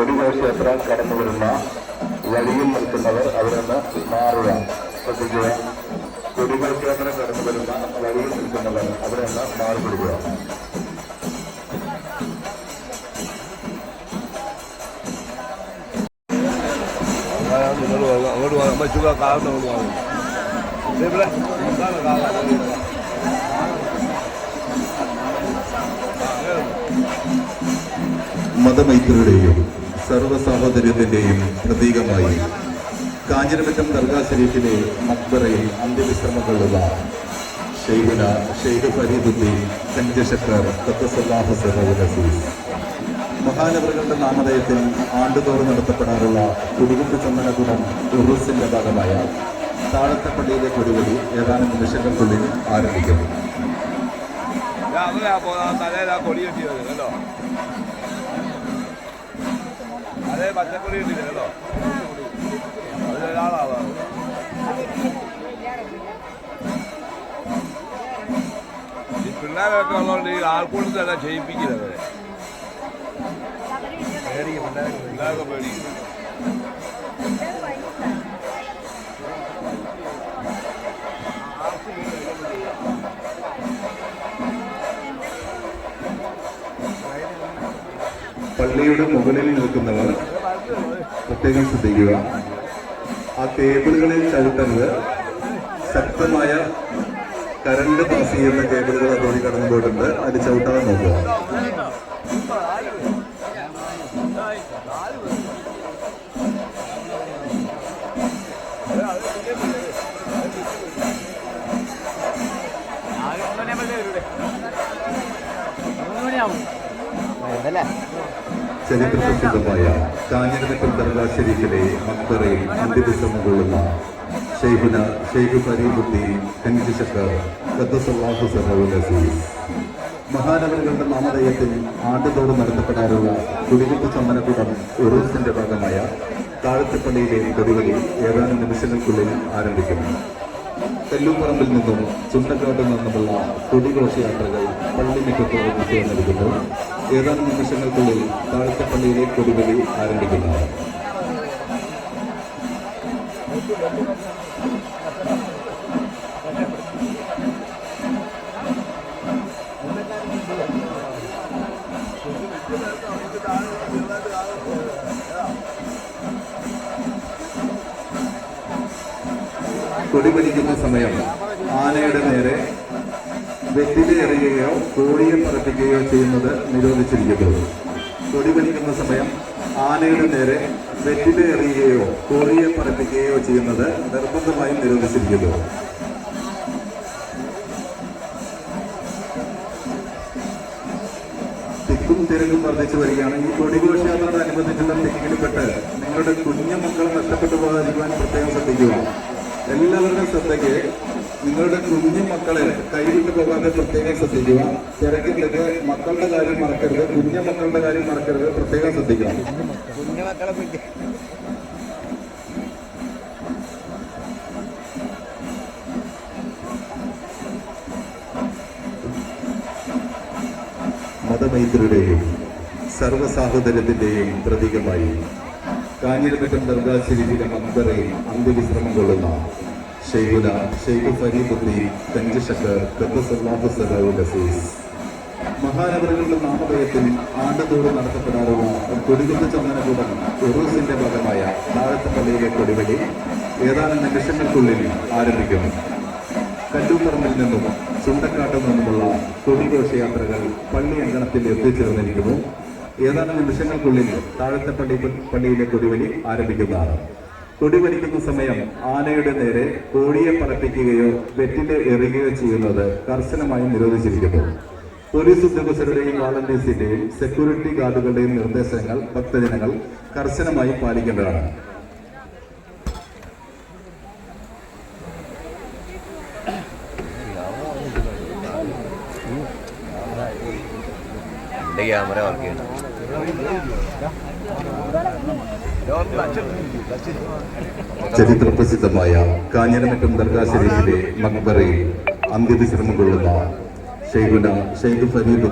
കൊടിഘോഷയാത്ര കടന്നു വരുന്ന വഴിയിൽ നിൽക്കുന്നവർ അവരൊന്ന് മാറുക. ശ്രദ്ധിക്കുക. കൊടിഘോഷയാത്ര കടന്നു വരുന്ന വഴിയിൽ നിൽക്കുന്നവർ അവരൊന്ന് മാറിപ്പിടിക്കുക. കാറിന് മതമൈത്രിയുടെയും സർവസാഹോദര്യത്തിന്റെയും പ്രതീകമായി കാഞ്ഞിരമറ്റം ദർഗാ ശരീഫിലെ മക്ബറയിൽ അന്ത്യവിശ്രമങ്ങളുള്ള ഷെയ്ഖുന ഷെയ്ഖ് ഫരീദുദ്ദീൻ ഖത്തസല്ലാഹു സഹോദര അസീസ് മഹാനവറുകളുടെ നാമധേയത്തിൽ ആണ്ടുതോറും നടത്തപ്പെടാറുള്ള കുടികുപ്പ് ഗുണം ഉറുസിന്റെ ഭാഗമായ താഴത്തപ്പള്ളിയിലെ കൊടിവലി ഏതാനും നിമിഷങ്ങൾക്കുള്ളിൽ ആരംഭിക്കുന്നു. അങ്ങനെ അപ്പോൾ ആ തലയിൽ ആ കൊടി കെട്ടിയത് കേട്ടോ അതേ പച്ചക്കൊടി കെട്ടിയത് കേട്ടോ അതിലൊരാളാവാ ഈ പിള്ളേരൊക്കെ ഉള്ളതുകൊണ്ട് ഈ ആൾക്കൂട്ടം തന്നെ ചെയ്യിപ്പിക്കില്ല അവരെ പിള്ളേരൊക്കെ പേടിക്കും പള്ളിയുടെ മുകളിൽ നിൽക്കുന്നവർ പ്രത്യേകം ശ്രദ്ധിക്കുക. ആ കേബിളുകളിൽ ചവിട്ടുന്നത് ശക്തമായ കറണ്ട് പാസ് ചെയ്യുന്ന കേബിളുകൾ അതോടി കടന്നു പോയിട്ടുണ്ട്. അതിൽ ചവിട്ടാതെ നോക്കുക. ചരിത്രപ്രസിദ്ധമായ കാഞ്ഞിരമറ്റം ദർഗാ മക്തറയിൽ അന്ത്യവിശ്രമം കൊള്ളുന്ന ഷെയ്ഖുന ഷെയ്ഖ് ഫരീദുദ്ദീൻ കഞ്ചിശക്കർ ഖദ്ദസല്ലാഹു സഹോദര അസീസ് മഹാനഗരങ്ങളുടെ നാമധേയത്തിൽ ആണ്ടുതോറും നടത്തപ്പെടാറുള്ള കുടികുത്ത് ചമ്മനക്കൂടം ഉറൂസിന്റെ ഭാഗമായ താഴത്തപ്പള്ളിയിലെ കൊടിവലി ഏതാനും നിമിഷങ്ങൾക്കുള്ളിൽ ആരംഭിക്കുന്നു. തെല്ലൂപ്പറമ്പിൽ നിന്നും ചുണ്ടക്കാട്ടിൽ നിന്നുമുള്ള കൊടിഘോഷയാത്രകൾ പള്ളിമുറ്റത്തോട് ചേർന്നിരിക്കുന്നു ഏതാനും നിമിഷങ്ങൾക്കുള്ളിൽ താഴത്തപ്പള്ളിയിലെ കൊടിവലി ആരംഭിക്കുന്നു. കൊടിപിടിക്കുന്ന സമയം ആനയുടെ നേരെ വെറ്റില എറിയുകയോ കോഴിയെ പറപ്പിക്കുകയോ ചെയ്യുന്നത് നിരോധിച്ചിരിക്കുന്നു. കൊടിപിടിക്കുന്ന സമയം ആനയുടെ നേരെ വെറ്റില എറിയുകയോ കോഴിയെ പറപ്പിക്കുകയോ ചെയ്യുന്നത് നിർബന്ധമായും നിരോധിച്ചിരിക്കുന്നു. തിക്കും തിരക്കും വർദ്ധിച്ചു വരികയാണ്. ഈ കൊടിഘോഷയാത്രയോടനുബന്ധിച്ചുള്ള തിക്കിൽപ്പെട്ട് നിങ്ങളുടെ കുഞ്ഞു മക്കളെ നഷ്ടപ്പെട്ടു പോകാതിരിക്കുവാൻ പ്രത്യേകം ശ്രദ്ധിക്കുക. എല്ലാവരുടെയും ശ്രദ്ധയ്ക്ക് നിങ്ങളുടെ കുഞ്ഞു മക്കളെ കൈവിട്ട് പോകാതെ പ്രത്യേകം ശ്രദ്ധിക്കുക. തിരക്കിലേക്ക് മക്കളുടെ കാര്യം മറക്കരുത്. കുഞ്ഞു മക്കളുടെ കാര്യം മറക്കരുത്. പ്രത്യേകം ശ്രദ്ധിക്കണം. മതമൈത്രിയുടെയും സർവസാഹോദര്യത്തിന്റെയും പ്രതീകമായി കാഞ്ഞിരമറ്റം ദർഗാശ്ശേരിയിലെ മക്ബറയിൽ അന്ത്യവിശ്രമം കൊള്ളുന്ന ഷെയ്ഖുന ഷെയ്ഖ് ഫരീദുദ്ദീൻ കഞ്ചശക്കർ ഖദ്ദസല്ലാഹു സലാഹുൽ അസീസ് മഹാനഗരങ്ങളുടെ നാമധേയത്തിൽ ആണ്ടുതോറും നടത്തപ്പെടാറുള്ള കൊടികുന്ന ചന്ദനകൂടം ഉറൂസിന്റെ ഭാഗമായ താഴത്തപ്പള്ളിയിലെ കൊടിവലി ഏതാനും നിമിഷങ്ങൾക്കുള്ളിൽ ആരംഭിക്കുന്നു കല്ലൂപ്പറമ്പിൽ നിന്നും ചുണ്ടക്കാട്ടിൽ നിന്നുമുള്ള കൊടിഘോഷയാത്രകൾ പള്ളി അങ്കണത്തിൽ എത്തിച്ചേർന്നിരിക്കുന്നു. ഏതാനും നിമിഷങ്ങൾക്കുള്ളിൽ താഴത്തെ പള്ളി പള്ളിയിലെ കൊടിവലി ആരംഭിക്കുന്നതാണ്. കൊടിവലിക്കുന്ന സമയം ആനയുടെ നേരെ കോഴിയെ പറപ്പിക്കുകയോ വെറ്റിലെ എറിയുകയോ ചെയ്യുന്നത് കർശനമായി നിരോധിച്ചിരിക്കുന്നു. പോലീസ് ഉദ്യോഗസ്ഥരുടെയും വാളന്റീഴ്സിന്റെയും സെക്യൂരിറ്റി ഗാർഡുകളുടെയും നിർദ്ദേശങ്ങൾ ഭക്തജനങ്ങൾ കർശനമായി പാലിക്കേണ്ടതാണ്. ക്യാമറ വർക്ക് ചെയ്യണം. ചരിത്രപ്രസിദ്ധമായ കാഞ്ഞിരമറ്റം ദർഗാ ശരീഫിലെ മക്ബറയിൽ അന്ത്യവിശ്രമം കൊള്ളുന്ന ഷെയ്ഖുന ഷെയ്ഖ് ഫരീദ്